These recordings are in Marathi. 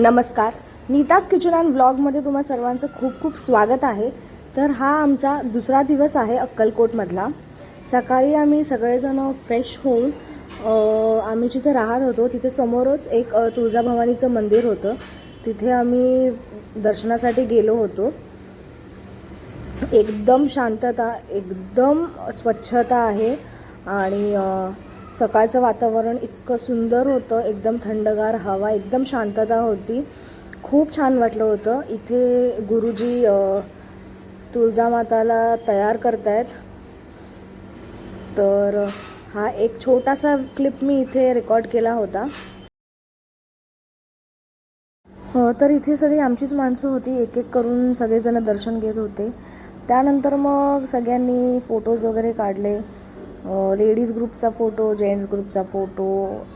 नमस्कार. नीताज किचन अँड ब्लॉगमध्ये तुम्हा सर्वांचं खूप खूप स्वागत आहे. तर हा आमचा दुसरा दिवस आहे अक्कलकोटमधला. सकाळी आम्ही सगळेजण फ्रेश होऊन आम्ही जिथे राहत होतो तिथे समोरच एक तुळजाभवानीचं मंदिर होतं. तिथे आम्ही दर्शनासाठी गेलो होतो. एकदम शांतता एकदम स्वच्छता आहे. आणि सकाळचं वातावरण इतकं सुंदर होतं एकदम थंडगार हवा एकदम शांतता होती. खूप छान वाटलं होतं. इथे गुरुजी तुळजामाताला तयार करतायत. तर हा एक छोटासा क्लिप मी इथे रेकॉर्ड केला होता. हो तर इथे सगळी आमचीच माणसं होती. एक एक करून सगळेजण दर्शन घेत होते. त्यानंतर मग सगळ्यांनी फोटोज वगैरे काढले. लेडीज ग्रुपचा फोटो जेंट्स ग्रुपचा फोटो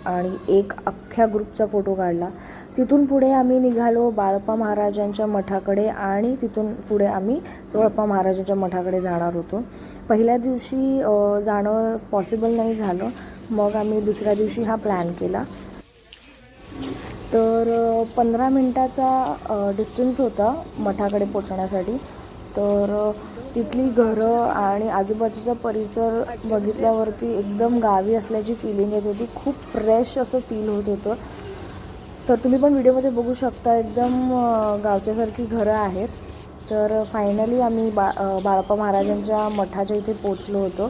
आणि एक अख्ख्या ग्रुपचा फोटो काढला. तिथून पुढे आम्ही निघालो बाळप्पा महाराजांच्या मठाकडे आणि तिथून पुढे आम्ही चोळप्पा महाराजांच्या मठाकडे जाणार होतो. पहिल्या दिवशी जाणं पॉसिबल नाही झालं. मग आम्ही दुसऱ्या दिवशी हा प्लॅन केला. तर पंधरा मिनटाचा डिस्टन्स होता मठाकडे पोचण्यासाठी. तर तिथली घरं आणि आजूबाजूचा परिसर बघितल्यावरती एकदम गावी असल्याची फिलिंग येत होती. खूप फ्रेश असं फील होत होतं. तर तुम्ही पण व्हिडिओमध्ये बघू शकता एकदम गावच्यासारखी घरं आहेत. तर फायनली आम्ही बा बाळप्पा महाराजांच्या मठाच्या इथे पोचलो होतो.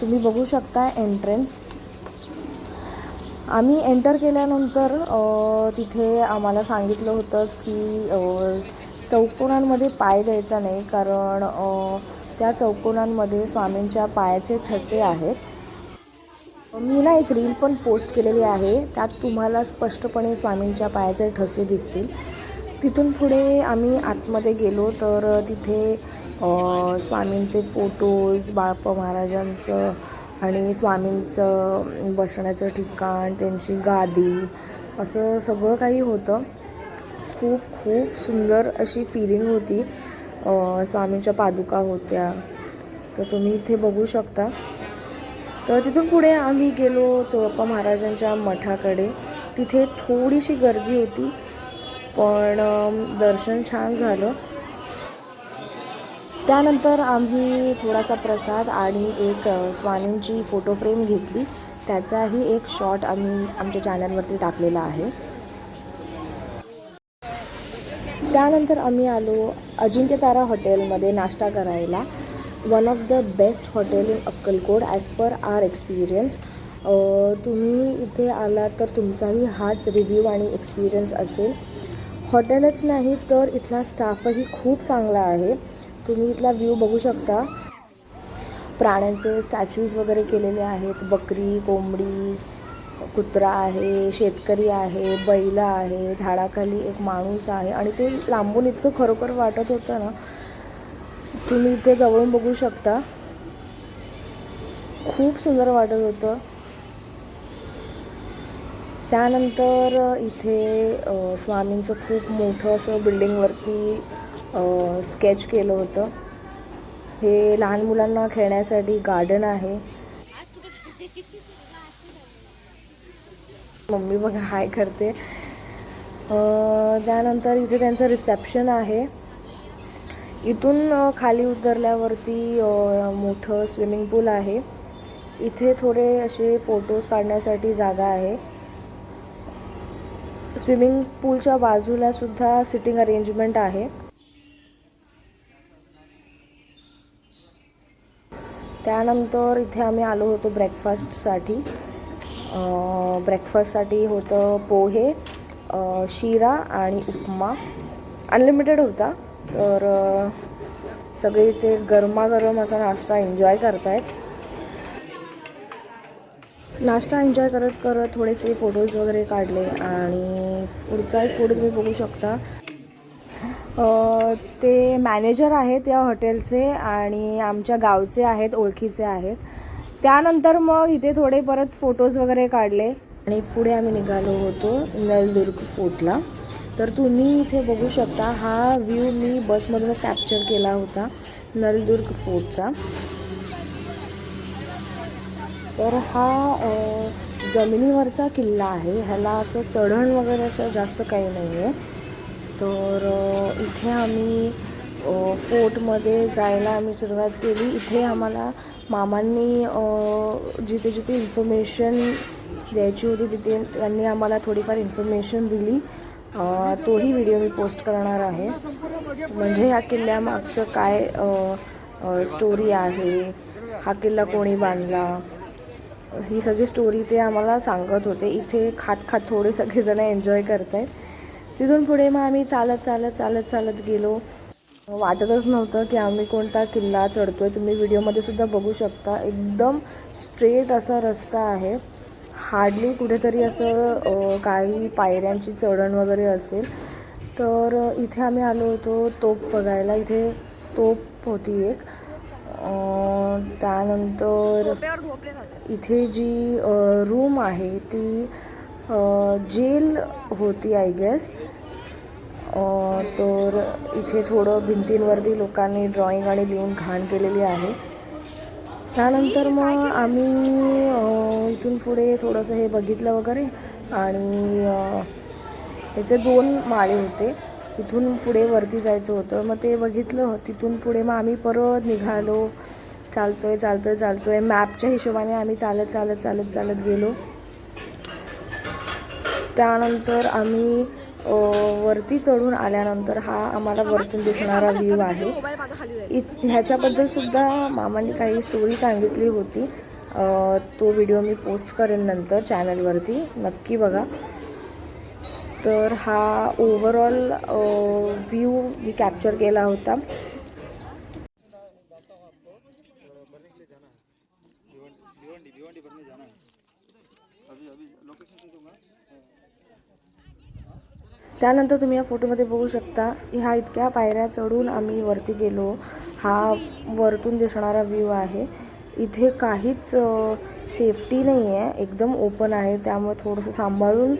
तुम्ही बघू शकता एंट्रन्स आम्ही एंटर केल्यानंतर तिथे आम्हाला सांगितलं होतं की चौकोनांमध्ये पाय द्यायचा नाही कारण त्या चौकोनांमध्ये स्वामींच्या पायाचे ठसे आहेत. मी ना एक रील पण पोस्ट केलेली आहे. त्यात तुम्हाला स्पष्टपणे स्वामींच्या पायाचे ठसे दिसतील. तिथून पुढे आम्ही आतमध्ये गेलो तर तिथे स्वामींचे फोटोज बाळप्पा महाराजांचं आणि स्वामींचं बसण्याचं ठिकाण त्यांची गादी असं सगळं काही होतं. खूप खूप सुंदर अशी फिलिंग होती. स्वामींच्या पादुका होत्या. तर तुम्ही इथे बघू शकता. तर तिथून पुढे आम्ही गेलो चोळप्पा महाराजांच्या मठाकडे. तिथे थोडीशी गर्दी होती पण दर्शन छान झालं. त्यानंतर आम्ही थोडासा प्रसाद आणि एक स्वामींची फोटो फ्रेम घेतली. त्याचाही एक शॉट आम्ही आमच्या चॅनलवरती टाकलेला आहे. त्यानंतर आम्ही आलो अजिंक्यतारा हॉटेलमध्ये नाश्ता करायला. One of the best hotel in Akkalkot as per our experience तुम्ही इथे आलात तर तुमचाही हाच रिव्ह्यू आणि एक्सपिरियन्स असेल. हॉटेलच नाही तर इथला स्टाफही खूप चांगला आहे. तुम्ही इथला व्ह्यू बघू शकता. प्राण्यांचे स्टॅच्यूज वगैरे केलेले आहेत. बकरी कोंबडी कुत्रा आहे शेतकरी आहे बैल आहे झाडाखाली एक माणूस आहे आणि ते लांबून इतकं खरोखर वाटत होतं ना तुम्ही इथे जवळून बघू शकता. खूप सुंदर वाटत होतं. त्यानंतर इथे स्वामींचं खूप मोठं असं बिल्डिंगवरती स्केच केलं होतं. हे लहान मुलांना खेळण्यासाठी गार्डन आहे. मम्मी बघा हाय करते. त्यानंतर इथे त्यांचं रिसेप्शन आहे. इथून खाली उतरल्यावरती मोठं स्विमिंग पूल आहे. इथे थोडे असे फोटोज काढण्यासाठी जागा आहे. स्विमिंग पूलच्या बाजूला सुद्धा सिटिंग अरेंजमेंट आहे. त्यानंतर इथे आम्ही आलो होतो ब्रेकफास्टसाठी ब्रेकफास्टसाठी होतं पोहे शिरा आणि उपमा. अनलिमिटेड होता तर सगळे इथे गरमागरम असा नाश्ता एन्जॉय करतायत. नाश्ता एन्जॉय करत करत थोडेसे फोटोज वगैरे काढले आणि पुढचा एक फोटो तुम्ही बघू शकता. ते मॅनेजर आहेत या हॉटेलचे आणि आमच्या गावचे आहेत ओळखीचे आहेत. त्यानंतर मग इथे थोडे परत फोटोज वगैरे काढले. आणि पुढे आम्ही निघालो होतो नलदुर्ग फोर्टला तर तुम्ही इथे बघू शकता हा व्ह्यू मी बसमधूनच कॅप्चर केला होता नळदुर्ग फोर्टचा तर हा जमिनीवरचा किल्ला आहे. ह्याला असं चढण वगैरे असं जास्त काही नाही आहे तर इथे आम्ही फोर्टमध्ये जायला आम्ही सुरुवात केली. इथे आम्हाला मामांनी जिथे जिथे इन्फॉर्मेशन द्यायची होती तिथे त्यांनी आम्हाला थोडीफार इन्फॉर्मेशन दिली. तोही व्हिडिओ मी पोस्ट करणार आहे. म्हणजे ह्या किल्ल्यामागचं काय स्टोरी आहे हा किल्ला कोणी बांधला? ही सगळी स्टोरी ते आम्हाला सांगत होते. इथे खात खात थोडे सगळेजण एन्जॉय करत आहेत तिथून पुढे मग आम्ही चालत चालत चालत चालत गेलो. वाटतच नव्हतं की आम्ही कोणता किल्ला चढतोय. तुम्ही व्हिडिओमध्ये सुद्धा बघू शकता. एकदम स्ट्रेट असा रस्ता आहे. हार्डली कुठेतरी असं काही पायऱ्यांची चढण वगैरे असेल. तर इथे आम्ही आलो होतो तोप बघायला. इथे तोप होती एक. त्यानंतर इथे जी रूम आहे ती जेल होती आय गेस तर इथे थोडं भिंतींवरती लोकांनी ड्रॉईंग आणि लिहून घाण केलेली आहे. त्यानंतर मग आम्ही इथून पुढे थोडंसं हे बघितलं वगैरे आणि त्याचे दोन माळे होते. इथून पुढे वरती जायचं होतं. मग ते बघितलं तिथून पुढे मग आम्ही परत निघालो. चालतो आहे चालतो आहे चालतो आहे मॅपच्या हिशोबाने आम्ही चालत चालत चालत चालत गेलो. त्यानंतर आम्ही वरती चढून आल्यानंतर हा आम्हाला वरतून दिसणारा व्ह्यू आहे. इत ह्याच्याबद्दल सुद्धा मामाने काही स्टोरी सांगितली होती. तो व्हिडिओ मी पोस्ट करेन नंतर चॅनलवरती नक्की बघा. तर हा ओव्हरऑल व्ह्यू मी कॅप्चर केला होता. त्यानंतर तुम्ही या फोटोमध्ये बघू शकता ह्या इतक्या पायऱ्या चढून आम्ही वरती गेलो. हा वरतून दिसणारा व्ह्यू आहे. इथे काहीच सेफ्टी नाही आहे एकदम ओपन आहे. त्यामुळे थोडंसं सांभाळून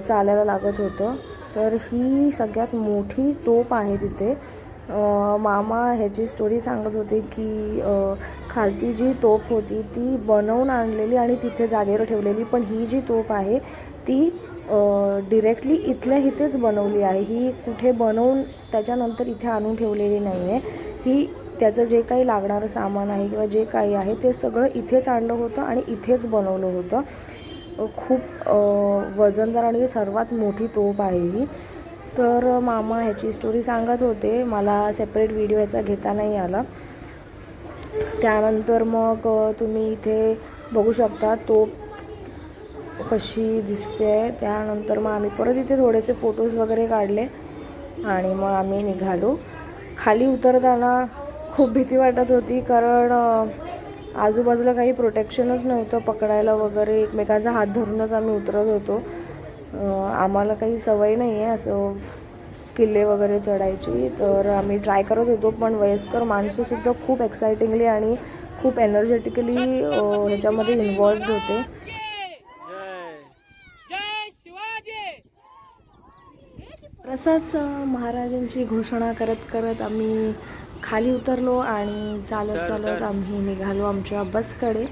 चालायला लागत होतं. तर ही सगळ्यात मोठी तोप आहे तिथे. मामा ह्याची स्टोरी सांगत होते की खालती जी तोप होती ती बनवून आणलेली आणि तिथे जागेवर ठेवलेली. पण ही जी तोप आहे ती डिरेक्टली इथल्या इथेच बनवली आहे. ही कुठे बनवून त्याच्यानंतर इथे आणून ठेवलेली नाही आहे ही त्याचं जे काही लागणारं सामान आहे किंवा जे काही आहे ते सगळं इथेच आणलं होतं आणि इथेच बनवलं होतं. खूप वजनदार आणि सर्वात मोठी तोप आहे ही. तर मामा ह्याची स्टोरी सांगत होते. मला सेपरेट व्हिडिओ याचा घेता नाही आला. त्यानंतर मग तुम्ही इथे बघू शकता तोप कशी दिसते त्यानंतर मग आम्ही परत इथे थोडेसे फोटोज वगैरे काढले आणि मग आम्ही निघालो. खाली उतरताना खूप भीती वाटत होती कारण आजूबाजूला काही प्रोटेक्शनच नव्हतं पकडायला वगैरे. एकमेकांचा हात धरूनच आम्ही उतरत होतो. आम्हाला काही सवय नाही आहे असं किल्ले वगैरे चढायची. तर आम्ही ट्राय करत होतो पण वयस्कर माणसंसुद्धा खूप एक्सायटिंगली आणि खूप एनर्जेटिकली ह्याच्यामध्ये इन्वॉल्ड होते. तसंच महाराजांची घोषणा करत करत आम्ही खाली उतरलो आणि चालत चालत आम्ही निघालो आमच्या बसकडे.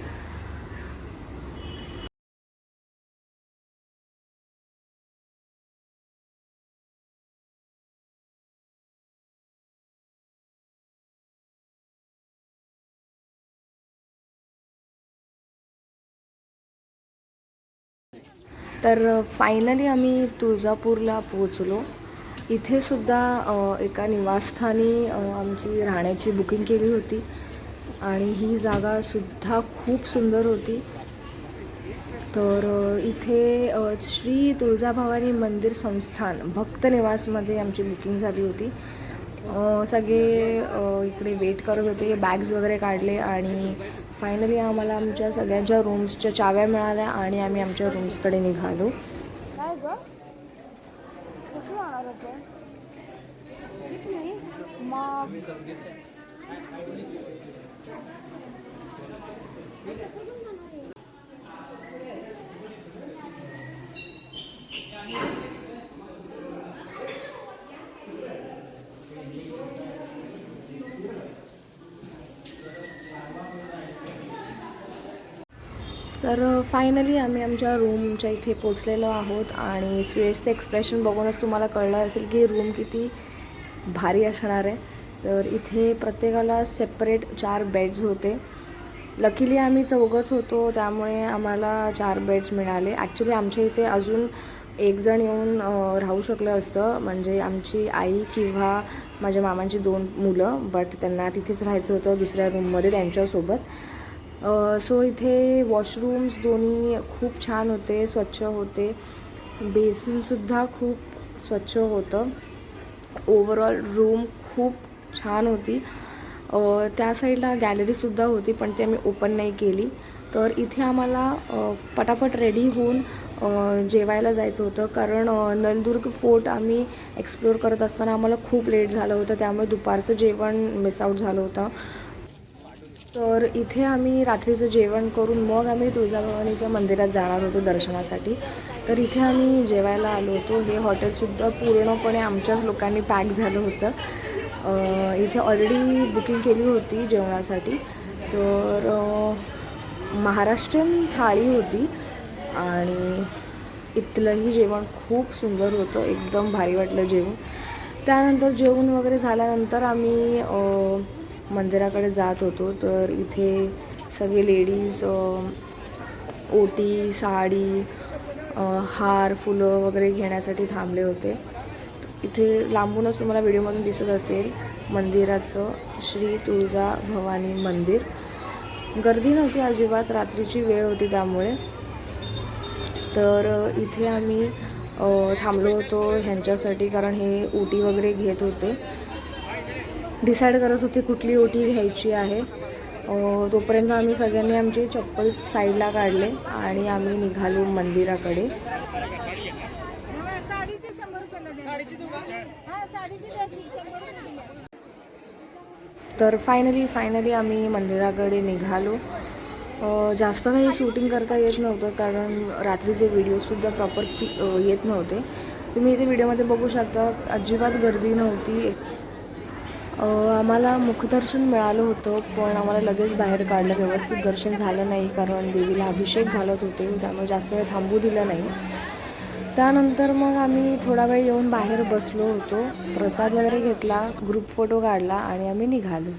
तर फायनली आम्ही तुळजापूरला पोचलो इथे सुद्धा एका निवासस्थानी आमची राहण्याची बुकिंग केली होती. आणि ही जागा सुद्धा खूप सुंदर होती. तर इथे श्री तुळजाभवानी मंदिर संस्थान भक्त निवासमध्ये आमची बुकिंग झाली होती. सगळे इकडे वेट करत होते बॅग्स वगैरे काढले आणि फायनली आम्हाला आमच्या सगळ्यांच्या रूम्सच्या चाव्या मिळाल्या आणि आम्ही आमच्या रूम्सकडे निघालो. काय गं? कशी जाणार होते मग कसं पण तर फायनली आम्ही आमच्या रूमच्या इथे पोचलेलो आहोत आणि स्वेटचं एक्सप्रेशन बघूनच तुम्हाला कळलं असेल की रूम किती भारी असणार आहे. तर इथे प्रत्येकाला सेपरेट चार बेड्स होते. लकीली आम्ही चौघच होतो त्यामुळे आम्हाला चार बेड्स मिळाले. ॲक्च्युली आमच्या इथे अजून एक जण येऊन राहू शकलं असतं. म्हणजे आमची आई किंवा माझ्या मामांची दोन मुलं बट त्यांना तिथेच राहायचं होतं दुसऱ्या रूममध्ये त्यांच्यासोबत. सो इथे वॉशरूम्स दोन्ही खूप छान होते स्वच्छ होते. बेसिनसुद्धा खूप स्वच्छ होतं. ओवरऑल रूम खूप छान होती. त्या साईडला गॅलरीसुद्धा होती पण ती आम्ही ओपन नाही केली. तर इथे आम्हाला पटापट रेडी होऊन जेवायला जायचं होतं. कारण नलदुर्ग फोर्ट आम्ही एक्सप्लोअर करत असताना आम्हाला खूप लेट झालं होतं. त्यामुळे दुपारचं जेवण मिस आऊट झालं होतं. तर इथे आम्ही रात्रीचं जेवण करून मग आम्ही तुळजाभवानीच्या मंदिरात जाणार होतो दर्शनासाठी. तर इथे आम्ही जेवायला आलो होतो. हे हॉटेलसुद्धा पूर्णपणे आमच्याच लोकांनी पॅक झालं होतं. इथे ऑलरेडी बुकिंग केली होती जेवणासाठी. तर महाराष्ट्रीयन थाळी होती आणि इथलंही जेवण खूप सुंदर होतं. एकदम भारी वाटलं जेवण. त्यानंतर जेवण वगैरे झाल्यानंतर आम्ही मंदिराकडे जात होतो तर इथे सगळे लेडीज ओटी साडी हार फुलं वगैरे घेण्यासाठी थांबले होते. इथे लांबूनच तुम्हाला व्हिडिओमधून दिसत असेल मंदिराचं श्री तुळजा भवानी मंदिर. गर्दी नव्हती अजिबात रात्रीची वेळ होती त्यामुळे. तर इथे आम्ही थांबलो होतो ह्यांच्यासाठी कारण हे ओटी वगैरे घेत होते. डिसाईड करत होते कुठली ओटी घ्यायची आहे. तोपर्यंत आम्ही सगळ्यांनी आमचे चप्पल्स साईडला काढले आणि आम्ही निघालो मंदिराकडे. तर फायनली फायनली आम्ही मंदिराकडे निघालो. जास्त काही शूटिंग करता येत नव्हतं कारण रात्रीचे व्हिडिओसुद्धा प्रॉपर येत नव्हते. तुम्ही इथे व्हिडिओमध्ये बघू शकता अजिबात गर्दी नव्हती. आम्हाला मुखदर्शन मिळालं होतं पण आम्हाला लगेच बाहेर काढलं. व्यवस्थित दर्शन झालं नाही कारण देवीला अभिषेक घालत होते. त्यामुळे जास्त वेळ थांबू दिलं नाही. त्यानंतर मग आम्ही थोडा वेळ येऊन बाहेर बसलो होतो. प्रसाद वगैरे घेतला ग्रुप फोटो काढला आणि आम्ही निघालो.